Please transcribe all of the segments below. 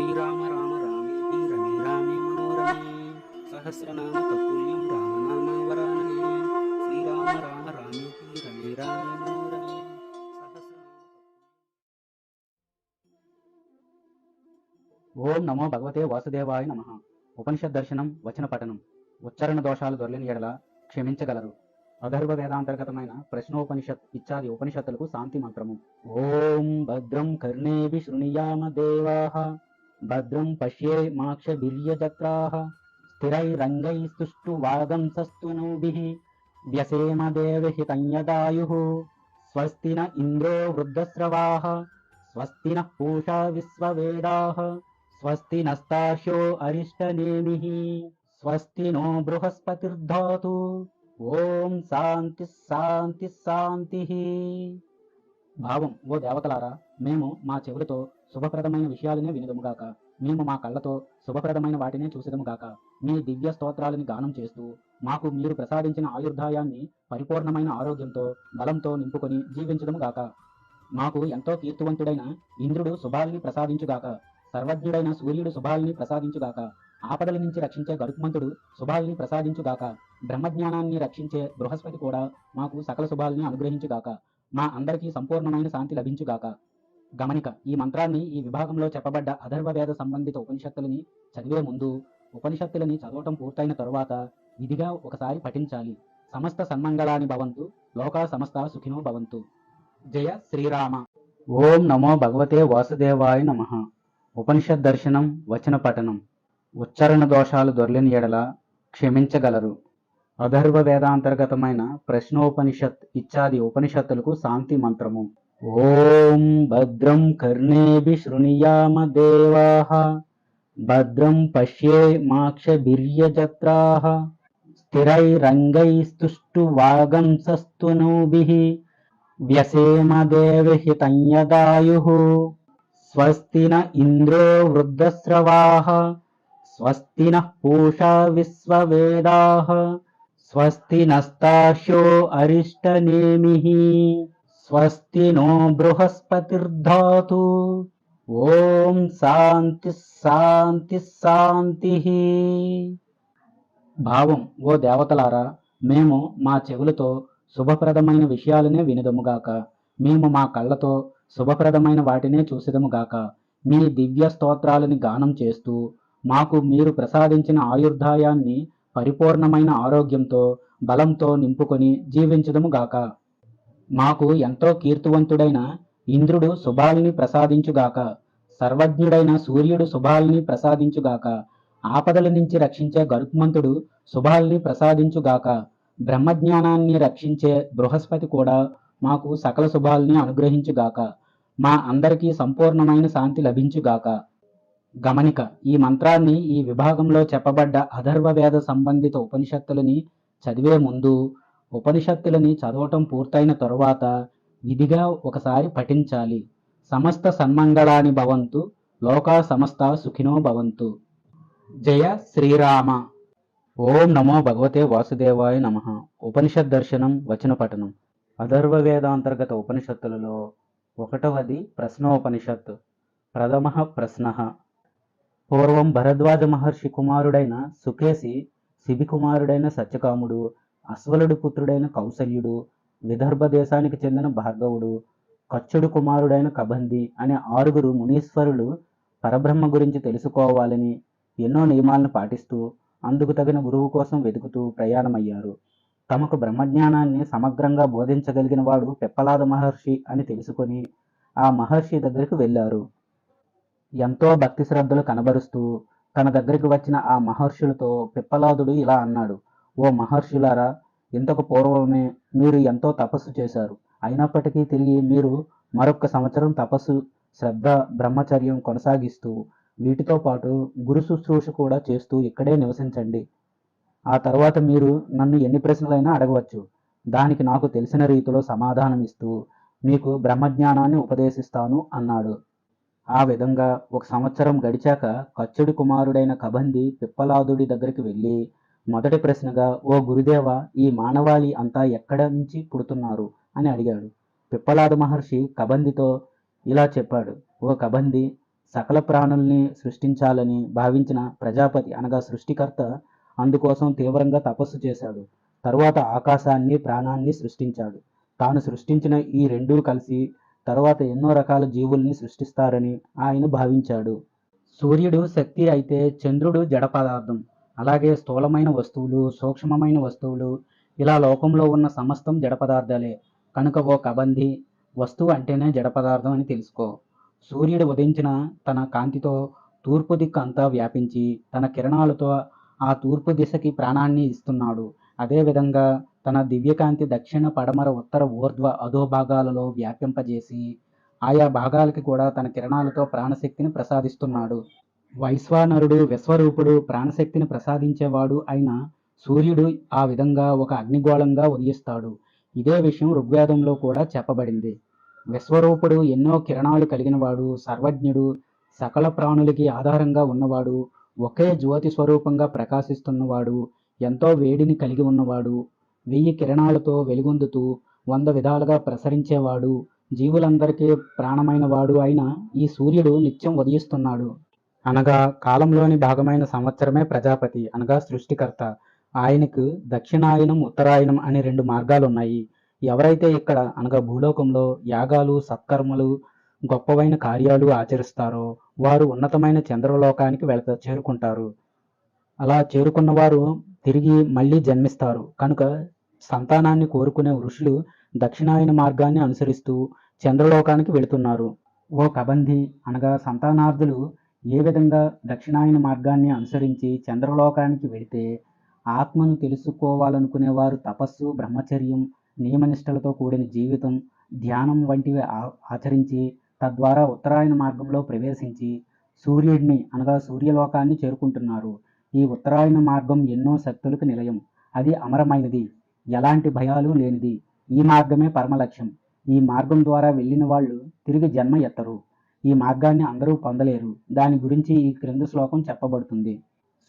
శ్రీరామ రామ రామేతి రమే రామే మనోరమే. సహస్రనామ తత్తుల్యం రామనామావరాననే శ్రీరామ రామ రామేతి రమే రామే మనోరమే. ఓం నమో భగవతే వాసుదేవాయ నమ. ఉపనిషత్ దర్శనం వచన పఠనం. ఉచ్చారణ దోషాలు దొరలిని ఎడల క్షమించగలరు. అగర్భ వేదాంతర్గతమైన ప్రశ్నోపనిషత్ ఇత్యాది ఉపనిషత్తులకు శాంతి మంత్రము. ఓం భద్రం కర్ణేభి శృణుయామ దేవాః. భద్రం పశ్యే మాక్ష బిర్యజత్రాః స్థిరైరంగైస్తుష్టు వాగంసస్తునూభిః వ్యసేమ దేవహితంయదాయుః స్వస్తి న ఇంద్రో వృద్ధస్రవాः స్వస్తి నః పూషా విశ్వవేదాः స్వస్తి నస్తాశో అరిష్టనేమిః స్వస్తి నో బృహస్పతిర్ధాతు. ఓం శాంతి శాంతి శాంతి. భావం ఓ దేవతలారా మేము మా చెవులతో శుభప్రదమైన విషయాలనే వినదముగాక మేము మా కళ్ళతో శుభప్రదమైన వాటినే చూసేదముగాక మీ దివ్య స్తోత్రాలని గానం చేస్తూ మాకు మీరు ప్రసాదించిన ఆయుర్దాయాన్ని పరిపూర్ణమైన ఆరోగ్యంతో బలంతో నింపుకొని జీవించదముగాక మాకు ఎంతో కీర్తివంతుడైన ఇంద్రుడు శుభాలని ప్రసాదించుగాక సర్వజ్ఞుడైన సూర్యుడు శుభాలని ప్రసాదించుగాక ఆపదల నుంచి రక్షించే గరుత్మంతుడు శుభాలని ప్రసాదించుగాక బ్రహ్మజ్ఞానాన్ని రక్షించే బృహస్పతి కూడా మాకు సకల శుభాలని అనుగ్రహించుగాక మా అందరికీ సంపూర్ణమైన శాంతి లభించుగాక గమనిక ఈ మంత్రాన్ని ఈ విభాగంలో చెప్పబడ్డ అధర్వ వేద సంబంధిత ఉపనిషత్తులని చదివే ముందు ఉపనిషత్తులని చదవటం పూర్తయిన తరువాత విధిగా ఒకసారి పఠించాలి. సమస్త సన్మంగళాని భవంతు లోకా సమస్త సుఖినో భవంతు. జయ శ్రీరామ. ఓం నమో భగవతే వాసుదేవాయ నమ. ఉపనిషత్ దర్శనం వచన పఠనం. ఉచ్చారణ దోషాలు దొర్లిన ఎడల క్షమించగలరు. అధర్వ వేదాంతర్గతమైన ప్రశ్నోపనిషత్ ఇత్యాది ఉపనిషత్తులకు శాంతి మంత్రము. ఓం భద్రం కర్ణేభి శృణుయామ దేవాః. భద్రం పశ్యే మాక్ష బిర్యజత్రాః స్థిరైరంగైస్తుష్టు వాగంసస్తునూభిః వ్యసేమ దేవహితంయదాయుః స్వస్తి న ఇంద్రో వృద్ధస్రవాः. స్వస్తి నః పూషా విశ్వవేదాः. స్వస్తి నస్తాశో అరిష్టనేమిః. స్వస్తి నో బృహస్పతిర్ధాతు ఓం శాంతి శాంతి శాంతి భావం ఓ దేవతలారా మేము మా చెవులతో శుభప్రదమైన విషయాలనే వినదముగాక మేము మా కళ్ళతో శుభప్రదమైన వాటినే చూసేదముగాక మీ దివ్య స్తోత్రాలని గానం చేస్తూ మాకు మీరు ప్రసాదించిన ఆయుర్దాయాన్ని పరిపూర్ణమైన ఆరోగ్యంతో బలంతో నింపుకొని జీవించదముగాక మాకు ఎంతో కీర్తివంతుడైన ఇంద్రుడు శుభాల్ని ప్రసాదించుగాక సర్వజ్ఞుడైన సూర్యుడు శుభాల్ని ప్రసాదించుగాక ఆపదల నుంచి రక్షించే గరుత్మంతుడు శుభాల్ని ప్రసాదించుగాక బ్రహ్మజ్ఞానాన్ని రక్షించే బృహస్పతి కూడా మాకు సకల శుభాల్ని అనుగ్రహించుగాక మా అందరికీ సంపూర్ణమైన శాంతి లభించుగాక. గమనిక ఈ మంత్రాన్ని ఈ విభాగంలో చెప్పబడ్డ అధర్వ వేద సంబంధిత ఉపనిషత్తులని చదివే ముందు ఉపనిషత్తులని చదవటం పూర్తయిన తరువాత విధిగా ఒకసారి పఠించాలి. సమస్త సన్మంగళాని భవంతు లోకా సమస్త సుఖినో భవంతు. జయ శ్రీరామ. ఓం నమో భగవతే వాసుదేవాయ నమ. ఉపనిషత్ దర్శనం వచన పఠనం. అధర్వ వేదాంతర్గత ఉపనిషత్తులలో ఒకటవది ప్రశ్నోపనిషత్ ప్రథమ ప్రశ్న. పూర్వం భరద్వాజ మహర్షి కుమారుడైన సుకేసి శిబికుమారుడైన సత్యకాముడు అశ్వలుడి పుత్రుడైన కౌసల్యుడు విదర్భ దేశానికి చెందిన భార్గవుడు కచ్చుడు కుమారుడైన కబంది అనే ఆరుగురు మునీశ్వరులు పరబ్రహ్మ గురించి తెలుసుకోవాలని ఎన్నో నియమాలను పాటిస్తూ అందుకు తగిన గురువు కోసం వెతుకుతూ ప్రయాణమయ్యారు. తమకు బ్రహ్మజ్ఞానాన్ని సమగ్రంగా బోధించగలిగిన వాడు పెప్పలాద మహర్షి అని తెలుసుకొని ఆ మహర్షి దగ్గరికి వెళ్ళారు. ఎంతో భక్తి శ్రద్ధలు కనబరుస్తూ తన దగ్గరికి వచ్చిన ఆ మహర్షులతో పిప్పలాదుడు ఇలా అన్నాడు ఓ మహర్షులారా ఇంతకు పూర్వమే మీరు ఎంతో తపస్సు చేశారు. అయినప్పటికీ తిరిగి మీరు మరొక సంవత్సరం తపస్సు శ్రద్ధ బ్రహ్మచర్యం కొనసాగిస్తూ వీటితో పాటు గురు శుశ్రూష కూడా చేస్తూ ఇక్కడే నివసించండి. ఆ తర్వాత మీరు నన్ను ఎన్ని ప్రశ్నలైనా అడగవచ్చు. దానికి నాకు తెలిసిన రీతిలో సమాధానం ఇస్తూ మీకు బ్రహ్మజ్ఞానాన్ని ఉపదేశిస్తాను అన్నాడు. ఆ విధంగా ఒక సంవత్సరం గడిచాక కచ్చుడి కుమారుడైన కబంది పిప్పలాదుడి దగ్గరికి వెళ్ళి మొదటి ప్రశ్నగా ఓ గురుదేవ ఈ మానవాళి అంతా ఎక్కడ నుంచి పుడుతున్నారు? అని అడిగాడు. పిప్పలాదు మహర్షి కబందితో ఇలా చెప్పాడు. ఓ కబంది సకల ప్రాణుల్ని సృష్టించాలని భావించిన ప్రజాపతి అనగా సృష్టికర్త అందుకోసం తీవ్రంగా తపస్సు చేశాడు. తరువాత ఆకాశాన్ని ప్రాణాన్ని సృష్టించాడు. తాను సృష్టించిన ఈ రెండూ కలిసి తరువాత ఎన్నో రకాల జీవుల్ని సృష్టిస్తారని ఆయన భావించాడు. సూర్యుడు శక్తి అయితే చంద్రుడు జడ పదార్థం అలాగే స్థూలమైన వస్తువులు సూక్ష్మమైన వస్తువులు ఇలా లోకంలో ఉన్న సమస్తం జడ పదార్థాలే. కనుక ఓ కబంది వస్తువు అంటేనే జడ పదార్థం అని తెలుసుకో. సూర్యుడు ఉదయించిన తన కాంతితో తూర్పు దిక్కు అంతా వ్యాపించి తన కిరణాలతో ఆ తూర్పు దిశకి ప్రాణాన్ని ఇస్తున్నాడు. అదేవిధంగా తన దివ్యకాంతి దక్షిణ పడమర ఉత్తర ఊర్ధ్వ అధోభాగాలలో వ్యాపింపజేసి ఆయా భాగాలకి కూడా తన కిరణాలతో ప్రాణశక్తిని ప్రసాదిస్తున్నాడు. వైశ్వానరుడు విశ్వరూపుడు ప్రాణశక్తిని ప్రసాదించేవాడు అయిన సూర్యుడు ఆ విధంగా ఒక అగ్నిగోళంగా ఉదయిస్తాడు. ఇదే విషయం ఋగ్వేదంలో కూడా చెప్పబడింది. విశ్వరూపుడు ఎన్నో కిరణాలు కలిగినవాడు సర్వజ్ఞుడు సకల ప్రాణులకి ఆధారంగా ఉన్నవాడు ఒకే జ్యోతి స్వరూపంగా ప్రకాశిస్తున్నవాడు ఎంతో వేడిని కలిగి ఉన్నవాడు వెయ్యి కిరణాలతో వెలుగొందుతూ వంద విధాలుగా ప్రసరించేవాడు జీవులందరికీ ప్రాణమైన వాడు అయిన ఈ సూర్యుడు నిత్యం ఉదయిస్తున్నాడు. అనగా కాలంలోని భాగమైన సంవత్సరమే ప్రజాపతి అనగా సృష్టికర్త. ఆయనకు దక్షిణాయనం ఉత్తరాయణం అనే రెండు మార్గాలు ఉన్నాయి ఎవరైతే ఇక్కడ అనగా భూలోకంలో యాగాలు సత్కర్మలు గొప్పవైన కార్యాలు ఆచరిస్తారో వారు ఉన్నతమైన చంద్రలోకానికి వెళత చేరుకుంటారు. అలా చేరుకున్న వారు తిరిగి మళ్ళీ జన్మిస్తారు. కనుక సంతానాన్ని కోరుకునే ఋషులు దక్షిణాయన మార్గాన్ని అనుసరిస్తూ చంద్రలోకానికి వెళుతున్నారు. ఓ కబంధి అనగా సంతానార్థులు ఏ విధంగా దక్షిణాయన మార్గాన్ని అనుసరించి చంద్రలోకానికి వెళితే ఆత్మను తెలుసుకోవాలనుకునేవారు తపస్సు బ్రహ్మచర్యం నియమనిష్టలతో కూడిన జీవితం ధ్యానం వంటివి ఆ- ఆచరించి తద్వారా ఉత్తరాయణ మార్గంలో ప్రవేశించి సూర్యుడిని అనగా సూర్యలోకాన్ని చేరుకుంటున్నారు. ఈ ఉత్తరాయణ మార్గం ఎన్నో శక్తులకు నిలయం. అది అమరమైనది. ఎలాంటి భయాలు లేనిది. ఈ మార్గమే పరమ లక్ష్యం ఈ మార్గం ద్వారా వెళ్ళిన వాళ్ళు తిరిగి జన్మ ఎత్తరు. ఈ మార్గాన్ని అందరూ పొందలేరు. దాని గురించి ఈ క్రింద శ్లోకం చెప్పబడుతుంది.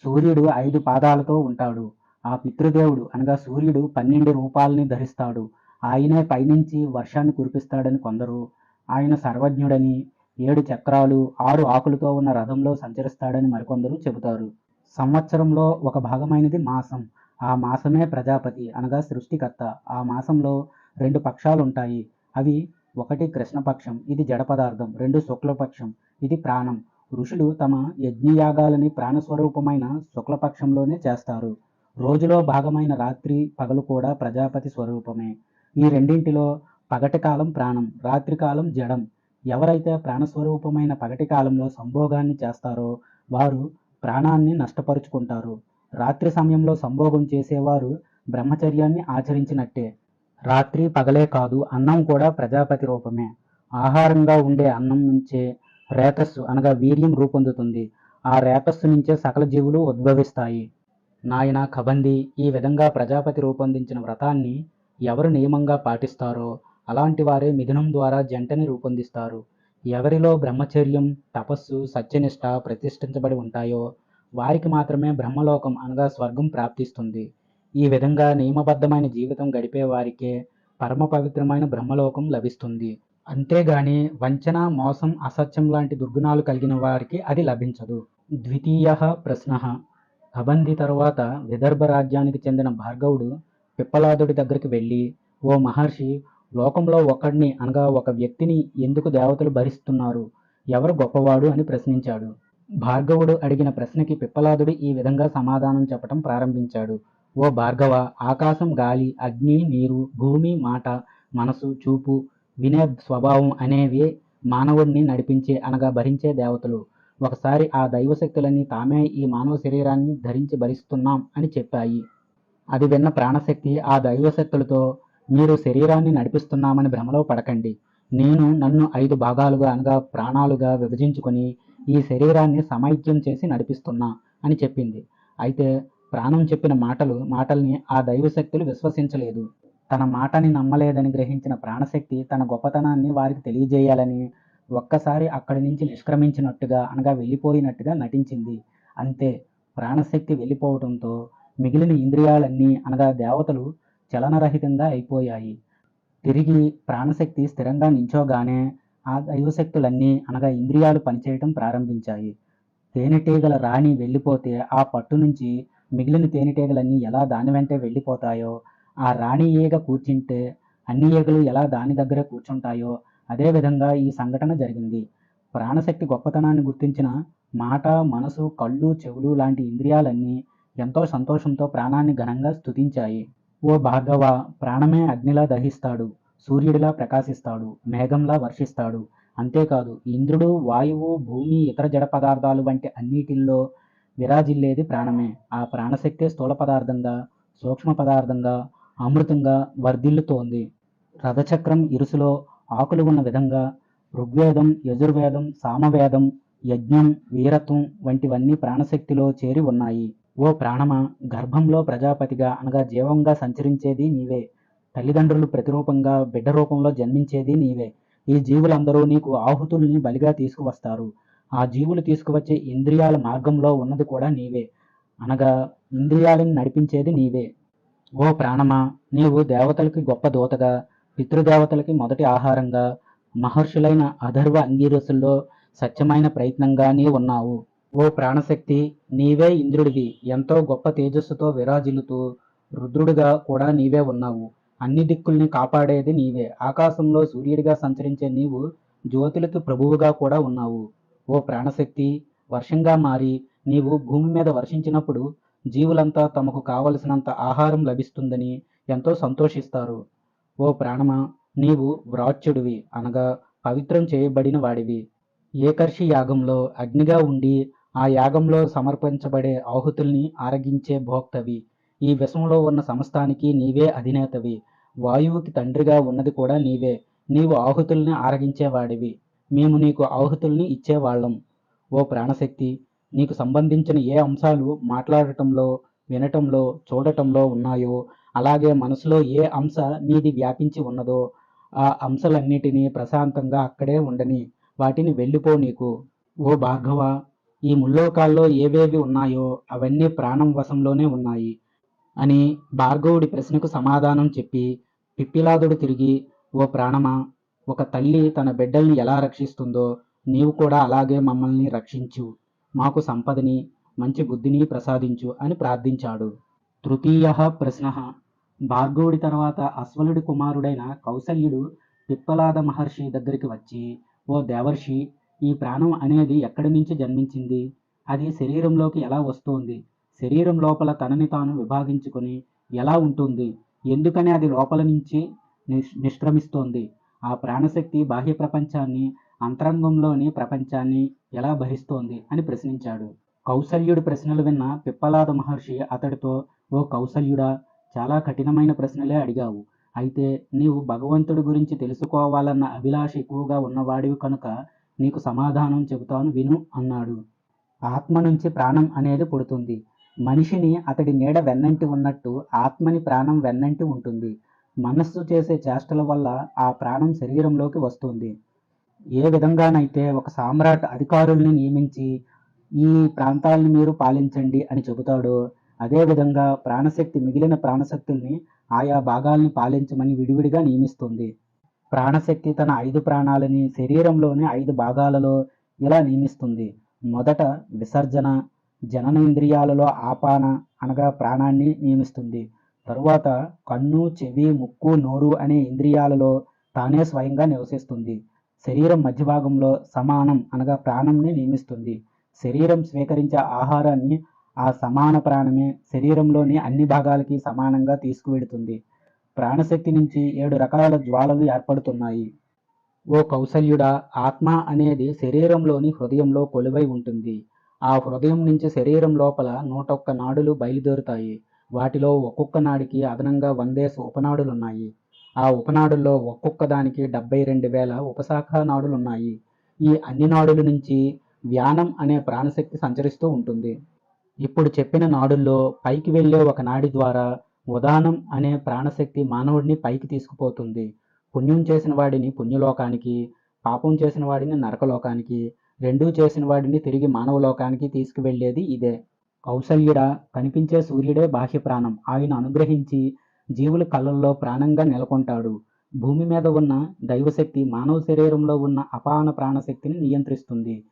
సూర్యుడు ఐదు పాదాలతో ఉంటాడు. ఆ పితృదేవుడు అనగా సూర్యుడు పన్నెండు రూపాలని ధరిస్తాడు. ఆయనే పైనుంచి వర్షాన్ని కురిపిస్తాడని కొందరు. ఆయన సర్వజ్ఞుడని ఏడు చక్రాలు ఆరు ఆకులతో ఉన్న రథంలో సంచరిస్తాడని మరికొందరు చెబుతారు. సంవత్సరంలో ఒక భాగమైనది మాసం. ఆ మాసమే ప్రజాపతి అనగా సృష్టికర్త. ఆ మాసంలో రెండు పక్షాలు ఉంటాయి అవి ఒకటి కృష్ణపక్షం ఇది జడ పదార్థం. రెండు శుక్లపక్షం ఇది ప్రాణం. ఋషులు తమ యజ్ఞయాగాలని ప్రాణస్వరూపమైన శుక్లపక్షంలోనే చేస్తారు. రోజులో భాగమైన రాత్రి పగలు కూడా ప్రజాపతి స్వరూపమే. ఈ రెండింటిలో పగటి కాలం ప్రాణం రాత్రికాలం జడం. ఎవరైతే ప్రాణస్వరూపమైన పగటి కాలంలో సంభోగాన్ని చేస్తారో వారు ప్రాణాన్ని నష్టపరుచుకుంటారు. రాత్రి సమయంలో సంభోగం చేసేవారు బ్రహ్మచర్యాన్ని ఆచరించినట్టే. రాత్రి పగలే కాదు అన్నం కూడా ప్రజాపతి రూపమే. ఆహారంగా ఉండే అన్నం నుంచే రేతస్సు అనగా వీర్యం రూపొందుతుంది. ఆ రేతస్సు నుంచే సకల జీవులు ఉద్భవిస్తాయి. నాయన కబంది ఈ విధంగా ప్రజాపతి రూపొందించిన వ్రతాన్ని ఎవరు నియమంగా పాటిస్తారో అలాంటి వారే మిథునం ద్వారా జంటని రూపొందిస్తారు. ఎవరిలో బ్రహ్మచర్యం తపస్సు సత్యనిష్ట ప్రతిష్ఠించబడి ఉంటాయో వారికి మాత్రమే బ్రహ్మలోకం అనగా స్వర్గం ప్రాప్తిస్తుంది. ఈ విధంగా నియమబద్ధమైన జీవితం గడిపే వారికే పరమ పవిత్రమైన బ్రహ్మలోకం లభిస్తుంది. అంతేగాని వంచన మోసం అసత్యం లాంటి దుర్గుణాలు కలిగిన వారికి అది లభించదు. ద్వితీయ ప్రశ్న. కబంది తరువాత విదర్భ రాజ్యానికి చెందిన భార్గవుడు పిప్పలాదుడి దగ్గరికి వెళ్ళి ఓ మహర్షి లోకంలో ఒకడిని అనగా ఒక వ్యక్తిని ఎందుకు దేవతలు భరిస్తున్నారు? ఎవరు గొప్పవాడు? అని ప్రశ్నించాడు. భార్గవుడు అడిగిన ప్రశ్నకి పిప్పలాదుడు ఈ విధంగా సమాధానం చెప్పటం ప్రారంభించాడు. ఓ భార్గవ! ఆకాశం గాలి అగ్ని నీరు భూమి మాట మనసు చూపు వినే స్వభావం అనేవి మానవుడిని నడిపించే అనగా భరించే దేవతలు. ఒకసారి ఆ దైవశక్తులన్నీ తామే ఈ మానవ శరీరాన్ని ధరించి భరిస్తున్నాం అని చెప్పాయి. అది విన్న ప్రాణశక్తి ఆ దైవశక్తులతో మీరు శరీరాన్ని నడిపిస్తున్నామని భ్రమలో పడకండి. నేను నన్ను ఐదు భాగాలుగా అనగా ప్రాణాలుగా విభజించుకొని ఈ శరీరాన్ని సమైక్యం చేసి నడిపిస్తున్నా అని చెప్పింది. అయితే ప్రాణం చెప్పిన మాటలు మాటల్ని ఆ దైవశక్తులు విశ్వసించలేదు. తన మాటని నమ్మలేదని గ్రహించిన ప్రాణశక్తి తన గొప్పతనాన్ని వారికి తెలియజేయాలని ఒక్కసారి అక్కడి నుంచి నిష్క్రమించినట్టుగా అనగా వెళ్ళిపోయినట్టుగా నటించింది. అంతే ప్రాణశక్తి వెళ్ళిపోవడంతో మిగిలిన ఇంద్రియాలన్నీ అనగా దేవతలు చలనరహితంగా అయిపోయాయి. తిరిగి ప్రాణశక్తి స్థిరంగా నించోగానే ఆ దైవశక్తులన్నీ అనగా ఇంద్రియాలు పనిచేయటం ప్రారంభించాయి. తేనెటీగల రాణి వెళ్ళిపోతే ఆ పట్టు నుంచి మిగిలిన తేనెటీగలన్నీ ఎలా దాని వెంటే వెళ్ళిపోతాయో ఆ రాణి ఈగ కూర్చుంటే అన్ని ఈగలు ఎలా దాని దగ్గర కూర్చుంటాయో అదేవిధంగా ఈ సంఘటన జరిగింది. ప్రాణశక్తి గొప్పతనాన్ని గుర్తించిన మాట మనసు కళ్ళు చెవులు లాంటి ఇంద్రియాలన్నీ ఎంతో సంతోషంతో ప్రాణాన్ని ఘనంగా స్తుతించాయి. ఓ భార్గవ ప్రాణమే అగ్నిలా దహిస్తాడు సూర్యుడిలా ప్రకాశిస్తాడు మేఘంలా వర్షిస్తాడు. అంతేకాదు ఇంద్రుడు వాయువు భూమి ఇతర జడ పదార్థాలు వంటి అన్నిటిల్లో విరాజిల్లేది ప్రాణమే. ఆ ప్రాణశక్తే స్థూల పదార్థంగా సూక్ష్మ పదార్థంగా అమృతంగా వర్ధిల్లుతోంది. రథచక్రం ఇరుసులో ఆకులు ఉన్న విధంగా ఋగ్వేదం యజుర్వేదం సామవేదం యజ్ఞం వీరత్వం వంటివన్నీ ప్రాణశక్తిలో చేరి ఉన్నాయి. ఓ ప్రాణమా గర్భంలో ప్రజాపతిగా అనగా జీవంగా సంచరించేది నీవే. తల్లిదండ్రులు ప్రతిరూపంగా బిడ్డ రూపంలో జన్మించేది నీవే. ఈ జీవులందరూ నీకు ఆహుతుల్ని బలిగా తీసుకువస్తారు. ఆ జీవులు తీసుకువచ్చే ఇంద్రియాల మార్గంలో ఉన్నది కూడా నీవే. అనగా ఇంద్రియాలను నడిపించేది నీవే. ఓ ప్రాణమా నీవు దేవతలకి గొప్ప దూతగా పితృదేవతలకి మొదటి ఆహారంగా మహర్షులైన అధర్వ అంగీరసుల్లో సత్యమైన ప్రయత్నంగా నీ ఉన్నావు. ఓ ప్రాణశక్తి నీవే ఇంద్రుడివి. ఎంతో గొప్ప తేజస్సుతో విరాజిల్లుతూ రుద్రుడిగా కూడా నీవే ఉన్నావు. అన్ని దిక్కుల్ని కాపాడేది నీవే. ఆకాశంలో సూర్యుడిగా సంచరించే నీవు జ్యోతులకి ప్రభువుగా కూడా ఉన్నావు. ఓ ప్రాణశక్తి వర్షంగా మారి నీవు భూమి మీద వర్షించినప్పుడు జీవులంతా తమకు కావలసినంత ఆహారం లభిస్తుందని ఎంతో సంతోషిస్తారు. ఓ ప్రాణమా నీవు వ్రాచ్యుడివి అనగా పవిత్రం చేయబడిన వాడివి. ఏకర్షి యాగంలో అగ్నిగా ఉండి ఆ యాగంలో సమర్పించబడే ఆహుతుల్ని ఆరగించే భోక్తవి. ఈ విషంలో ఉన్న సమస్తానికి నీవే అధినేతవి. వాయువుకి తండ్రిగా ఉన్నది కూడా నీవే. నీవు ఆహుతుల్ని ఆరగించేవాడివి మేము నీకు ఆహుతుల్ని ఇచ్చేవాళ్ళం. ఓ ప్రాణశక్తి నీకు సంబంధించిన ఏ అంశాలు మాట్లాడటంలో వినటంలో చూడటంలో ఉన్నాయో అలాగే మనసులో ఏ అంశ నీది వ్యాపించి ఉన్నదో ఆ అంశాలన్నిటినీ ప్రశాంతంగా అక్కడే ఉండని వాటిని వెళ్ళిపో నీకు. ఓ భార్గవ ఈ ముల్లోకాల్లో ఏవేవి ఉన్నాయో అవన్నీ ప్రాణం వశంలోనే ఉన్నాయి అని భార్గవుడి ప్రశ్నకు సమాధానం చెప్పి పిప్పిలాదుడు తిరిగి ఓ ప్రాణమా ఒక తల్లి తన బిడ్డల్ని ఎలా రక్షిస్తుందో నీవు కూడా అలాగే మమ్మల్ని రక్షించు. మాకు సంపదని మంచి బుద్ధిని ప్రసాదించు అని ప్రార్థించాడు. తృతీయ ప్రశ్న. భార్గవుడి తర్వాత అశ్వలుడి కుమారుడైన కౌసల్యుడు పిప్పలాద మహర్షి దగ్గరికి వచ్చి ఓ దేవర్షి ఈ ప్రాణం అనేది ఎక్కడి నుంచి జన్మించింది? అది శరీరంలోకి ఎలా వస్తోంది? శరీరం లోపల తనని తాను విభాగించుకొని ఎలా ఉంటుంది? ఎందుకని అది లోపల నుంచి నిష్ నిష్క్రమిస్తోంది? ఆ ప్రాణశక్తి బాహ్య ప్రపంచాన్ని అంతరంగంలోని ప్రపంచాన్ని ఎలా భరిస్తోంది అని ప్రశ్నించాడు. కౌసల్యుడి ప్రశ్నలు విన్న పిప్పలాద మహర్షి అతడితో ఓ కౌసల్యుడా చాలా కఠినమైన ప్రశ్నలే అడిగావు. అయితే నీవు భగవంతుడి గురించి తెలుసుకోవాలన్న అభిలాష ఎక్కువగా ఉన్నవాడివి కనుక నీకు సమాధానం చెబుతాను విను అన్నాడు. ఆత్మ నుంచి ప్రాణం అనేది పుడుతుంది. మనిషిని అతడి నీడ వెన్నంటి ఉన్నట్టు ఆత్మని ప్రాణం వెన్నంటి ఉంటుంది. మనస్సు చేసే చేష్టల వల్ల ఆ ప్రాణం శరీరంలోకి వస్తుంది. ఏ విధంగానైతే ఒక సామ్రాట్ అధికారుల్ని నియమించి ఈ ప్రాంతాలను మీరు పాలించండి అని చెబుతాడో అదేవిధంగా ప్రాణశక్తి మిగిలిన ప్రాణశక్తుల్ని ఆయా భాగాల్ని పాలించమని విడివిడిగా నియమిస్తుంది. ప్రాణశక్తి తన ఐదు ప్రాణాలని శరీరంలోని ఐదు భాగాలలో ఇలా నియమిస్తుంది. మొదట విసర్జన జననేంద్రియాలలో ఆపాన అనగా ప్రాణాన్ని నియమిస్తుంది. తరువాత కన్ను చెవి ముక్కు నోరు అనే ఇంద్రియాలలో తానే స్వయంగా నివసిస్తుంది. శరీరం మధ్య భాగంలో సమానం అనగా ప్రాణంని నియమిస్తుంది. శరీరం స్వీకరించే ఆహారాన్ని ఆ సమాన ప్రాణమే శరీరంలోని అన్ని భాగాలకి సమానంగా తీసుకువెడుతుంది. ప్రాణశక్తి నుంచి ఏడు రకాల జ్వాలలు ఏర్పడుతున్నాయి. ఓ కౌశల్యుడ ఆత్మ అనేది శరీరంలోని హృదయంలో కొలువై ఉంటుంది. ఆ హృదయం నుంచి శరీరం లోపల నూటొక్క నాడులు బయలుదేరుతాయి. వాటిలో ఒక్కొక్క నాడికి అదనంగా వందేసి ఉపనాడులున్నాయి. ఆ ఉపనాడుల్లో ఒక్కొక్క దానికి డెబ్బై రెండు వేల ఉపశాఖ నాడులున్నాయి. ఈ అన్ని నాడుల నుంచి వ్యానం అనే ప్రాణశక్తి సంచరిస్తూ ఉంటుంది. ఇప్పుడు చెప్పిన నాడుల్లో పైకి వెళ్ళే ఒక నాడి ద్వారా ఉదానం అనే ప్రాణశక్తి మానవుడిని పైకి తీసుకుపోతుంది. పుణ్యం చేసిన వాడిని పుణ్యలోకానికి పాపం చేసిన వాడిని నరకలోకానికి రెండూ చేసిన వాడిని తిరిగి మానవలోకానికి తీసుకువెళ్ళేది ఇదే. కౌసల్యుడా కనిపించే సూర్యుడే బాహ్య ప్రాణం ఆయన అనుగ్రహించి జీవుల కళ్ళల్లో ప్రాణంగా నెలకొంటాడు. భూమి మీద ఉన్న దైవశక్తి మానవ శరీరంలో ఉన్న అపాన ప్రాణశక్తిని నియంత్రిస్తుంది.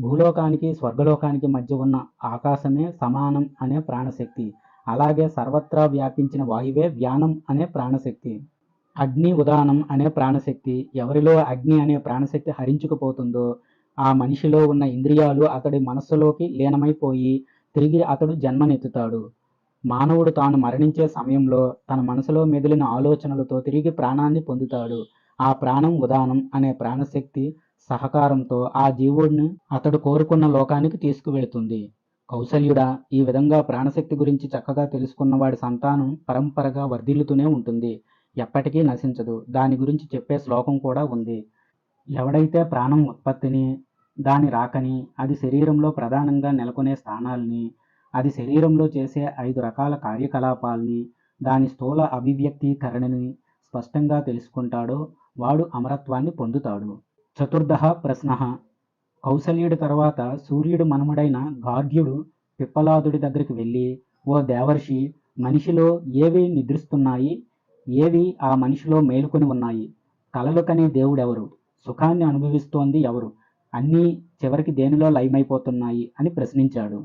భూలోకానికి స్వర్గలోకానికి మధ్య ఉన్న ఆకాశమే సమానం అనే ప్రాణశక్తి. అలాగే సర్వత్రా వ్యాపించిన వాయువే వ్యానం అనే ప్రాణశక్తి. అగ్ని ఉదానం అనే ప్రాణశక్తి. ఎవరిలో అగ్ని అనే ప్రాణశక్తి హరించుకుపోతుందో ఆ మనిషిలో ఉన్న ఇంద్రియాలు అతడి మనస్సులోకి లీనమైపోయి తిరిగి అతడు జన్మనెత్తుతాడు. మానవుడు తాను మరణించే సమయంలో తన మనసులో మెదిలిన ఆలోచనలతో తిరిగి ప్రాణాన్ని పొందుతాడు. ఆ ప్రాణం ఉదానం అనే ప్రాణశక్తి సహకారంతో ఆ జీవుడిని అతడు కోరుకున్న లోకానికి తీసుకువెళుతుంది. కౌశల్యుడా ఈ విధంగా ప్రాణశక్తి గురించి చక్కగా తెలుసుకున్న వాడి సంతానం పరంపరగా వర్ధిల్లుతూనే ఉంటుంది. ఎప్పటికీ నశించదు. దాని గురించి చెప్పే శ్లోకం కూడా ఉంది. ఎవడైతే ప్రాణం ఉత్పత్తిని దాని రాకని అది శరీరంలో ప్రధానంగా నెలకొనే స్థానాల్ని అది శరీరంలో చేసే ఐదు రకాల కార్యకలాపాల్ని దాని స్థూల అభివ్యక్తీకరణని స్పష్టంగా తెలుసుకుంటాడో వాడు అమరత్వాన్ని పొందుతాడు. చతుర్థ ప్రశ్న. కౌశల్యుడి తర్వాత సూర్యుడు మనముడైన గార్గ్యుడు పిప్పలాదుడి దగ్గరికి వెళ్ళి ఓ దేవర్షి మనిషిలో ఏవి నిద్రిస్తున్నాయి? ఏవి ఆ మనిషిలో మేలుకొని ఉన్నాయి? కలలు కనే దేవుడెవరు? సుఖాన్ని అనుభవిస్తోంది ఎవరు? అన్నీ చివరికి దేనిలో లయమైపోతున్నాయి అని ప్రశ్నించాడు.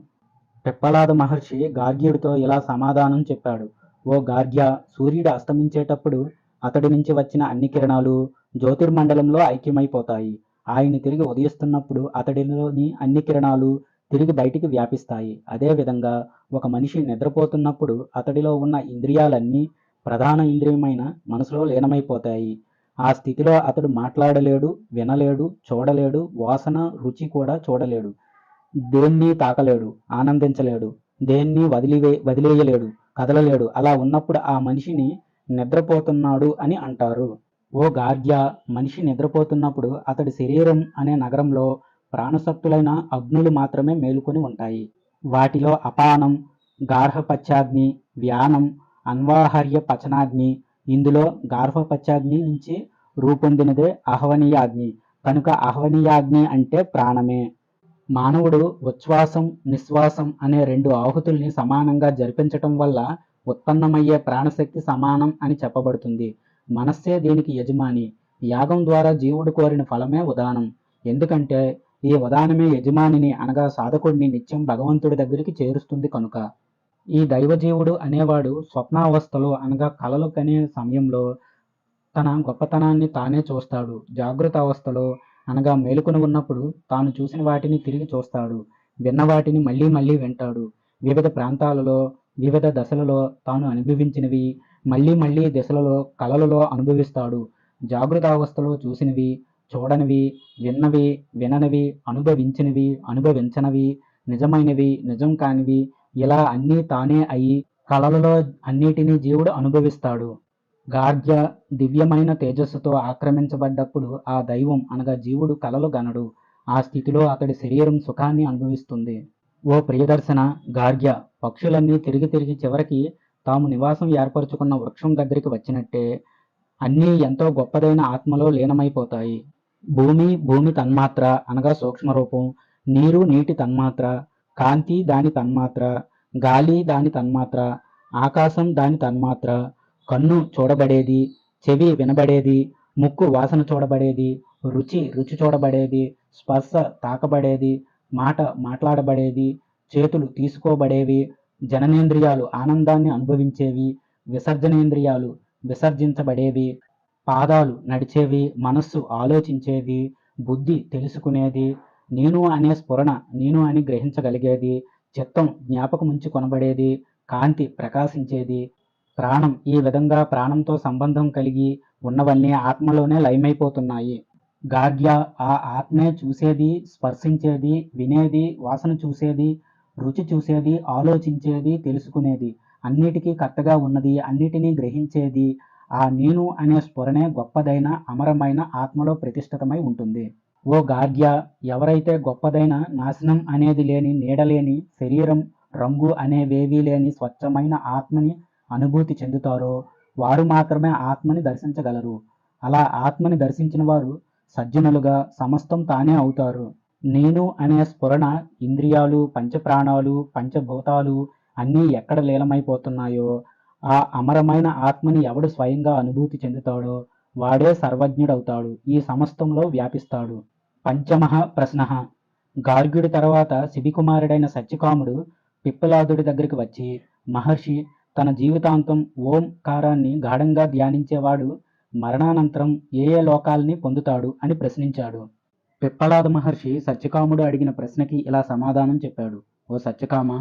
పెప్పలాద మహర్షి గార్గ్యుడితో ఇలా సమాధానం చెప్పాడు. ఓ గార్గ్య సూర్యుడు అస్తమించేటప్పుడు అతడి నుంచి వచ్చిన అన్ని కిరణాలు జ్యోతిర్మండలంలో ఐక్యమైపోతాయి. ఆయన తిరిగి ఉదయిస్తున్నప్పుడు అతడిలోని అన్ని కిరణాలు తిరిగి బయటికి వ్యాపిస్తాయి. అదేవిధంగా ఒక మనిషి నిద్రపోతున్నప్పుడు అతడిలో ఉన్న ఇంద్రియాలన్నీ ప్రధాన ఇంద్రియమైన మనసులో లీనమైపోతాయి. ఆ స్థితిలో అతడు మాట్లాడలేడు వినలేడు చూడలేడు వాసన రుచి కూడా చూడలేడు. దేన్ని తాకలేడు ఆనందించలేడు. దేన్ని వదిలివే వదిలేయలేడు కదలలేడు. అలా ఉన్నప్పుడు ఆ మనిషిని నిద్రపోతున్నాడు అని అంటారు. ఓ గార్గ్య మనిషి నిద్రపోతున్నప్పుడు అతడి శరీరం అనే నగరంలో ప్రాణశక్తులైన అగ్నులు మాత్రమే మేలుకొని ఉంటాయి. వాటిలో అపానం గార్హపత్యాగ్ని వ్యానం అన్వాహార్య పచనాగ్ని ఇందులో గార్హపత్యాగ్ని నుంచి రూపొందినదే అహ్వనీయాగ్ని కనుక అహ్వనీయాగ్ని అంటే ప్రాణమే. మానవుడు ఉచ్ఛ్వాసం నిశ్వాసం అనే రెండు ఆహుతుల్ని సమానంగా జరిపించటం వల్ల ఉత్పన్నమయ్యే ప్రాణశక్తి సమానం అని చెప్పబడుతుంది. మనస్సే దీనికి యజమాని. యాగం ద్వారా జీవుడు కోరిన ఫలమే ఉదానం. ఎందుకంటే ఈ ఉదానమే యజమానిని అనగా సాధకుడిని నిత్యం భగవంతుడి దగ్గరికి చేరుస్తుంది కనుక. ఈ దైవజీవుడు అనేవాడు స్వప్నావస్థలో అనగా కలలు కనే సమయంలో తన గొప్పతనాన్ని తానే చూస్తాడు. జాగృత అవస్థలో అనగా మేలుకొని ఉన్నప్పుడు తాను చూసిన వాటిని తిరిగి చూస్తాడు. విన్న వాటిని మళ్ళీ మళ్ళీ వింటాడు. వివిధ ప్రాంతాలలో వివిధ దశలలో తాను అనుభవించినవి మళ్ళీ మళ్ళీ దశలలో కలలలో అనుభవిస్తాడు. జాగృత అవస్థలో చూసినవి చూడనివి విన్నవి విననివి అనుభవించినవి అనుభవించనివి నిజమైనవి నిజం కానివి ఇలా అన్నీ తానే అయి కళలలో అన్నిటినీ జీవుడు అనుభవిస్తాడు. గార్గ్య దివ్యమైన తేజస్సుతో ఆక్రమించబడ్డప్పుడు ఆ దైవం అనగా జీవుడు కలలు గనడు. ఆ స్థితిలో అతడి శరీరం సుఖాన్ని అనుభవిస్తుంది. ఓ ప్రియదర్శన గార్గ్య పక్షులన్నీ తిరిగి తిరిగి చివరికి తాము నివాసం ఏర్పరచుకున్న వృక్షం దగ్గరికి వచ్చినట్టే అన్నీ ఎంతో గొప్పదైన ఆత్మలో లీనమైపోతాయి. భూమి భూమి తన్మాత్ర అనగా సూక్ష్మ రూపం నీరు నీటి తన్మాత్ర కాంతి దాని తన్మాత్ర గాలి దాని తన్మాత్ర ఆకాశం దాని తన్మాత్ర కన్ను చూడబడేది చెవి వినబడేది ముక్కు వాసన చూడబడేది రుచి రుచి చూడబడేది స్పర్శ తాకబడేది మాట మాట్లాడబడేది చేతులు తీసుకోబడేవి జననేంద్రియాలు ఆనందాన్ని అనుభవించేవి విసర్జనేంద్రియాలు విసర్జించబడేవి పాదాలు నడిచేవి మనస్సు ఆలోచించేది బుద్ధి తెలుసుకునేది నేను అనే స్ఫురణ నేను అని గ్రహించగలిగేది చిత్తం జ్ఞాపకముంచి కొనబడేది కాంతి ప్రకాశించేది ప్రాణం ఈ విధంగా ప్రాణంతో సంబంధం కలిగి ఉన్నవన్నీ ఆత్మలోనే లయమైపోతున్నాయి. గాడ్య ఆ ఆత్మే చూసేది స్పర్శించేది వినేది వాసన చూసేది రుచి చూసేది ఆలోచించేది తెలుసుకునేది అన్నిటికీ కర్తగా ఉన్నది అన్నిటినీ గ్రహించేది ఆ నేను అనే స్ఫురణే గొప్పదైన అమరమైన ఆత్మలో ప్రతిష్ఠితమై ఉంటుంది. ఓ గార్గ్య ఎవరైతే గొప్పదైన నాశనం అనేది లేని నీడలేని శరీరం రంగు అనేవేవీ లేని స్వచ్ఛమైన ఆత్మని అనుభూతి చెందుతారో వారు మాత్రమే ఆత్మని దర్శించగలరు. అలా ఆత్మని దర్శించిన వారు సజ్జనులుగా సమస్తం తానే అవుతారు. నేను అనే స్ఫురణ ఇంద్రియాలు పంచప్రాణాలు పంచభూతాలు అన్నీ ఎక్కడ లీలమైపోతున్నాయో ఆ అమరమైన ఆత్మని ఎవడు స్వయంగా అనుభూతి చెందుతాడో వాడే సర్వజ్ఞుడవుతాడు ఈ సమస్తంలో వ్యాపిస్తాడు. పంచమః ప్రశ్న. గార్గ్యుడి తర్వాత శిబికుమారుడైన సత్యకాముడు పిప్పలాదుడి దగ్గరికి వచ్చి మహర్షి తన జీవితాంతం ఓంకారాన్ని గాఢంగా ధ్యానించేవాడు మరణానంతరం ఏ ఏ లోకాల్ని పొందుతాడు? అని ప్రశ్నించాడు. పిప్పలాద మహర్షి సత్యకాముడు అడిగిన ప్రశ్నకి ఇలా సమాధానం చెప్పాడు. ఓ సత్యకామ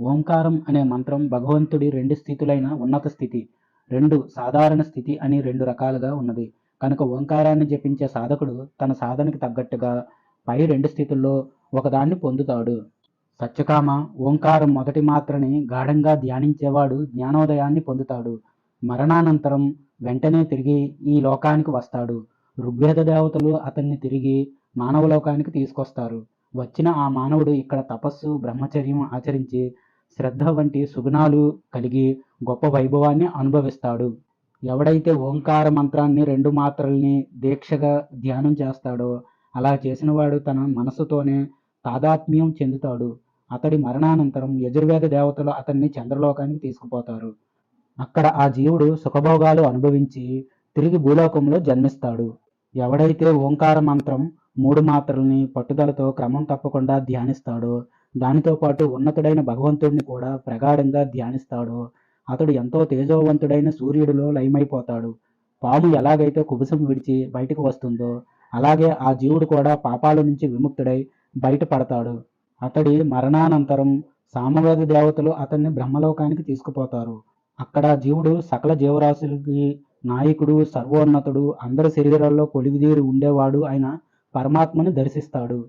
ఓంకారం అనే మంత్రం భగవంతుడి రెండు స్థితులైన ఉన్నత స్థితి రెండు సాధారణ స్థితి అని రెండు రకాలుగా ఉన్నది. కనుక ఓంకారాన్ని జపించే సాధకుడు తన సాధనకి తగ్గట్టుగా పై రెండు స్థితుల్లో ఒకదాన్ని పొందుతాడు. సత్యకామ ఓంకారం మొదటి మాత్రని గాఢంగా ధ్యానించేవాడు జ్ఞానోదయాన్ని పొందుతాడు. మరణానంతరం వెంటనే తిరిగి ఈ లోకానికి వస్తాడు. ఋగ్వేద దేవతలు అతన్ని తిరిగి మానవ లోకానికి తీసుకొస్తారు. వచ్చిన ఆ మానవుడు ఇక్కడ తపస్సు బ్రహ్మచర్యం ఆచరించి శ్రద్ధ వంటి సుగుణాలు కలిగి గొప్ప వైభవాన్ని అనుభవిస్తాడు. ఎవడైతే ఓంకార మంత్రాన్ని రెండు మాత్రల్ని దీక్షగా ధ్యానం చేస్తాడో అలా చేసినవాడు తన మనసుతోనే తాదాత్మ్యం చెందుతాడు. అతడి మరణానంతరం యజుర్వేద దేవతలు అతన్ని చంద్రలోకానికి తీసుకుపోతారు. అక్కడ ఆ జీవుడు సుఖభోగాలు అనుభవించి తిరిగి భూలోకంలో జన్మిస్తాడు. ఎవడైతే ఓంకార మంత్రం మూడు మాత్రల్ని పట్టుదలతో క్రమం తప్పకుండా ధ్యానిస్తాడో దానితో పాటు ఉన్నతుడైన భగవంతుడిని కూడా ప్రగాఢంగా ధ్యానిస్తాడో అతడు ఎంతో తేజోవంతుడైన సూర్యుడిలో లయమైపోతాడు. పాము ఎలాగైతే కుబుసం విడిచి బయటకు వస్తుందో అలాగే ఆ జీవుడు కూడా పాపాల నుంచి విముక్తుడై బయటపడతాడు. అతడి మరణానంతరం సామవేద దేవతలు అతన్ని బ్రహ్మలోకానికి తీసుకుపోతారు. అక్కడ జీవుడు సకల జీవరాశులకి నాయకుడు సర్వోన్నతుడు అందరి శరీరాల్లో కొలివిదీరి ఉండేవాడు అయిన పరమాత్మను దర్శిస్తాడు.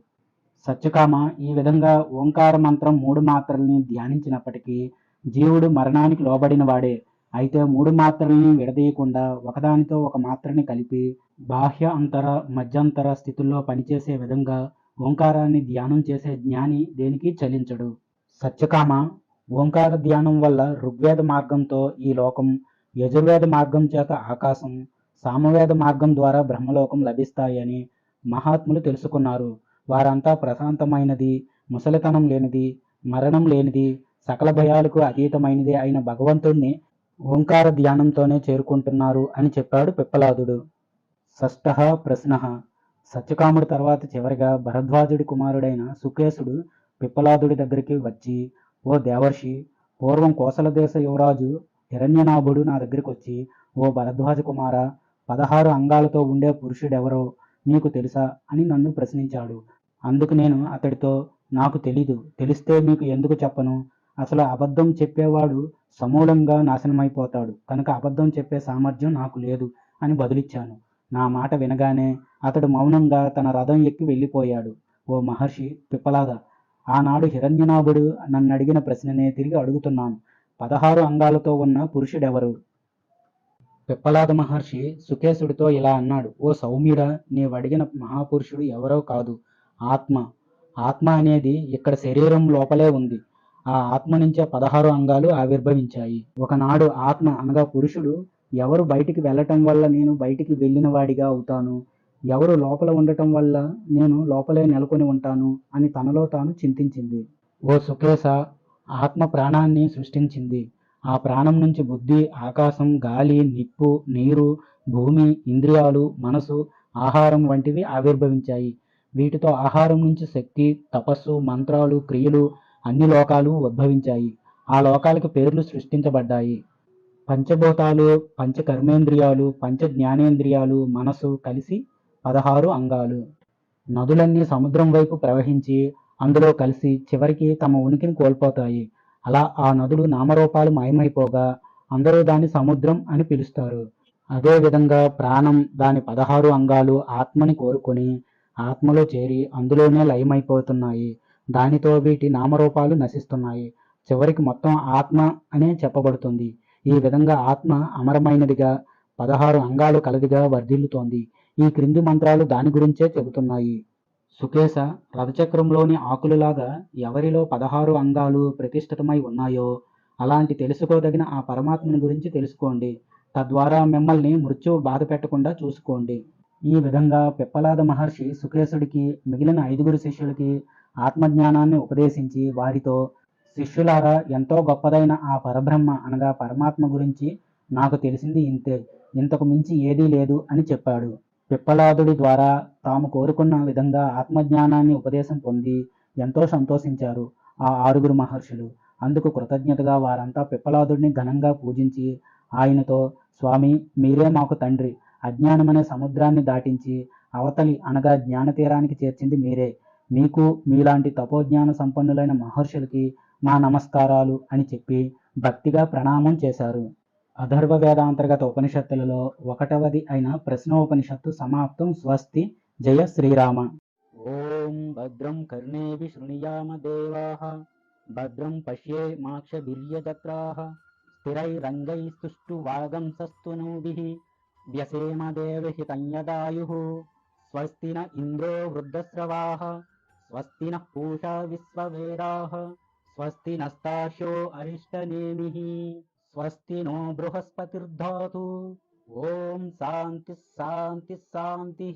సత్యకామ ఈ విధంగా ఓంకార మంత్రం మూడు మాత్రల్ని ధ్యానించినప్పటికీ జీవుడు మరణానికి లోబడిన వాడే. అయితే మూడు మాత్రల్ని విడదీయకుండా ఒకదానితో ఒక మాత్రని కలిపి బాహ్య అంతర మధ్యంతర స్థితుల్లో పనిచేసే విధంగా ఓంకారాన్ని ధ్యానం చేసే జ్ఞాని దేనికి చలించడు? సత్యకామ ఓంకార ధ్యానం వల్ల ఋగ్వేద మార్గంతో ఈ లోకం యజుర్వేద మార్గం చేత ఆకాశం సామవేద మార్గం ద్వారా బ్రహ్మలోకం లభిస్తాయని మహాత్ములు తెలుసుకున్నారు. వారంతా ప్రశాంతమైనది ముసలితనం లేనిది మరణం లేనిది సకల భయాలకు అతీతమైనది అయిన భగవంతుణ్ణి ఓంకార ధ్యానంతోనే చేరుకుంటున్నారు అని చెప్పాడు పిప్పలాదుడు. షష్ఠ ప్రశ్న. సత్యకాముడి తర్వాత చివరిగా భరద్వాజుడి కుమారుడైన సుకేశుడు పిప్పలాదుడి దగ్గరికి వచ్చి ఓ దేవర్షి పూర్వం కోసల దేశ యువరాజు హిరణ్యనాభుడు నా దగ్గరికి వచ్చి ఓ భరద్వాజ కుమార పదహారు అంగాలతో ఉండే పురుషుడెవరో నీకు తెలుసా అని నన్ను ప్రశ్నించాడు. అందుకు నేను అతడితో నాకు తెలీదు తెలిస్తే మీకు ఎందుకు చెప్పను? అసలు అబద్ధం చెప్పేవాడు సమూలంగా నాశనమైపోతాడు. కనుక అబద్ధం చెప్పే సామర్థ్యం నాకు లేదు అని బదులిచ్చాను. నా మాట వినగానే అతడు మౌనంగా తన రథం ఎక్కి వెళ్ళిపోయాడు. ఓ మహర్షి పిప్పలాద ఆనాడు హిరణ్యనాభుడు నన్ను అడిగిన ప్రశ్ననే తిరిగి అడుగుతున్నాను. పదహారు అంగాలతో ఉన్న పురుషుడెవరు? పిప్పలాద మహర్షి సుకేశుడితో ఇలా అన్నాడు. ఓ సౌమ్యుడా నీవు అడిగిన మహాపురుషుడు ఎవరో కాదు. ఆత్మ. ఆత్మ అనేది ఇక్కడ శరీరం లోపలే ఉంది. ఆ ఆత్మ నుంచే పదహారు అంగాలు ఆవిర్భవించాయి. ఒకనాడు ఆత్మ అనగా పురుషుడు ఎవరు బయటికి వెళ్ళటం వల్ల నేను బయటికి వెళ్ళిన వాడిగా అవుతాను? ఎవరు లోపల ఉండటం వల్ల నేను లోపలే నెలకొని ఉంటాను? అని తనలో తాను చింతించింది. ఓ సుకేశ ఆత్మ ప్రాణాన్ని సృష్టించింది. ఆ ప్రాణం నుంచి బుద్ధి ఆకాశం గాలి నిప్పు నీరు భూమి ఇంద్రియాలు మనసు ఆహారం వంటివి ఆవిర్భవించాయి. వీటితో ఆహారం నుంచి శక్తి తపస్సు మంత్రాలు క్రియలు అన్ని లోకాలు ఉద్భవించాయి. ఆ లోకాలకు పేర్లు సృష్టించబడ్డాయి. పంచభూతాలు పంచ కర్మేంద్రియాలు పంచ జ్ఞానేంద్రియాలు మనసు కలిసి పదహారు అంగాలు. నదులన్నీ సముద్రం వైపు ప్రవహించి అందులో కలిసి చివరికి తమ ఉనికిని కోల్పోతాయి. అలా ఆ నదులు నామరూపాలు మాయమైపోగా అందరూ దాన్ని సముద్రం అని పిలుస్తారు. అదేవిధంగా ప్రాణం దాని పదహారు అంగాలు ఆత్మని కోరుకొని ఆత్మలో చేరి అందులోనే లయమైపోతున్నాయి. దానితో వీటి నామరూపాలు నశిస్తున్నాయి. చివరికి మొత్తం ఆత్మ అనే చెప్పబడుతుంది. ఈ విధంగా ఆత్మ అమరమైనదిగా పదహారు అంగాలు కలదిగా వర్ధిల్లుతోంది. ఈ క్రింది మంత్రాలు దాని గురించే చెబుతున్నాయి. సుకేశ రథచక్రంలోని ఆకులులాగా ఎవరిలో పదహారు అంగాలు ప్రతిష్ఠితమై ఉన్నాయో అలాంటి తెలుసుకోదగిన ఆ పరమాత్మని గురించి తెలుసుకోండి. తద్వారా మిమ్మల్ని మృత్యువు బాధ పెట్టకుండా చూసుకోండి. ఈ విధంగా పిప్పలాద మహర్షి సుకేశుడికి మిగిలిన ఐదుగురు శిష్యులకి ఆత్మజ్ఞానాన్ని ఉపదేశించి వారితో శిష్యులారా ఎంతో గొప్పదైన ఆ పరబ్రహ్మ అనగా పరమాత్మ గురించి నాకు తెలిసింది ఇంతే. ఇంతకు మించి ఏదీ లేదు అని చెప్పాడు. పిప్పలాదుడి ద్వారా తాము కోరుకున్న విధంగా ఆత్మజ్ఞానాన్ని ఉపదేశం పొంది ఎంతో సంతోషించారు ఆ ఆరుగురు మహర్షులు. అందుకు కృతజ్ఞతగా వారంతా పిప్పలాదుడిని ఘనంగా పూజించి ఆయనతో స్వామి మీరే మాకు తండ్రి. అజ్ఞానమనే సముద్రాన్ని దాటించి అవతలి అనగా జ్ఞానతీరానికి చేర్చింది మీరే. మీకు మీలాంటి తపోజ్ఞాన సంపన్నులైన మహర్షులకి మా నమస్కారాలు అని చెప్పి భక్తిగా ప్రణామం చేశారు. అధర్వ వేదాంతర్గత ఉపనిషత్తులలో ఒకటవది అయిన ప్రశ్నోపనిషత్తు సమాప్తం. స్వస్తి. జయ శ్రీరామ. ఓం భద్రం కర్ణే శృణుయామ దేవా. భద్రం పశ్యే మాక్షభిర్యజత్రాः. స్థిరైరంగైస్తుష్టువాగంసస్తనూభిः వ్యసేమ దేవహితంయదాయుः స్వస్తి న ఇంద్రో వృద్ధస్రవాः. స్వస్తి నః పూషా విశ్వవేదాः స్వస్తి నస్తార్షో అరిష్టనేమిः స్వస్తి నో బృహస్పతిర్ధాతు ఓం శాంతి శాంతి శాంతి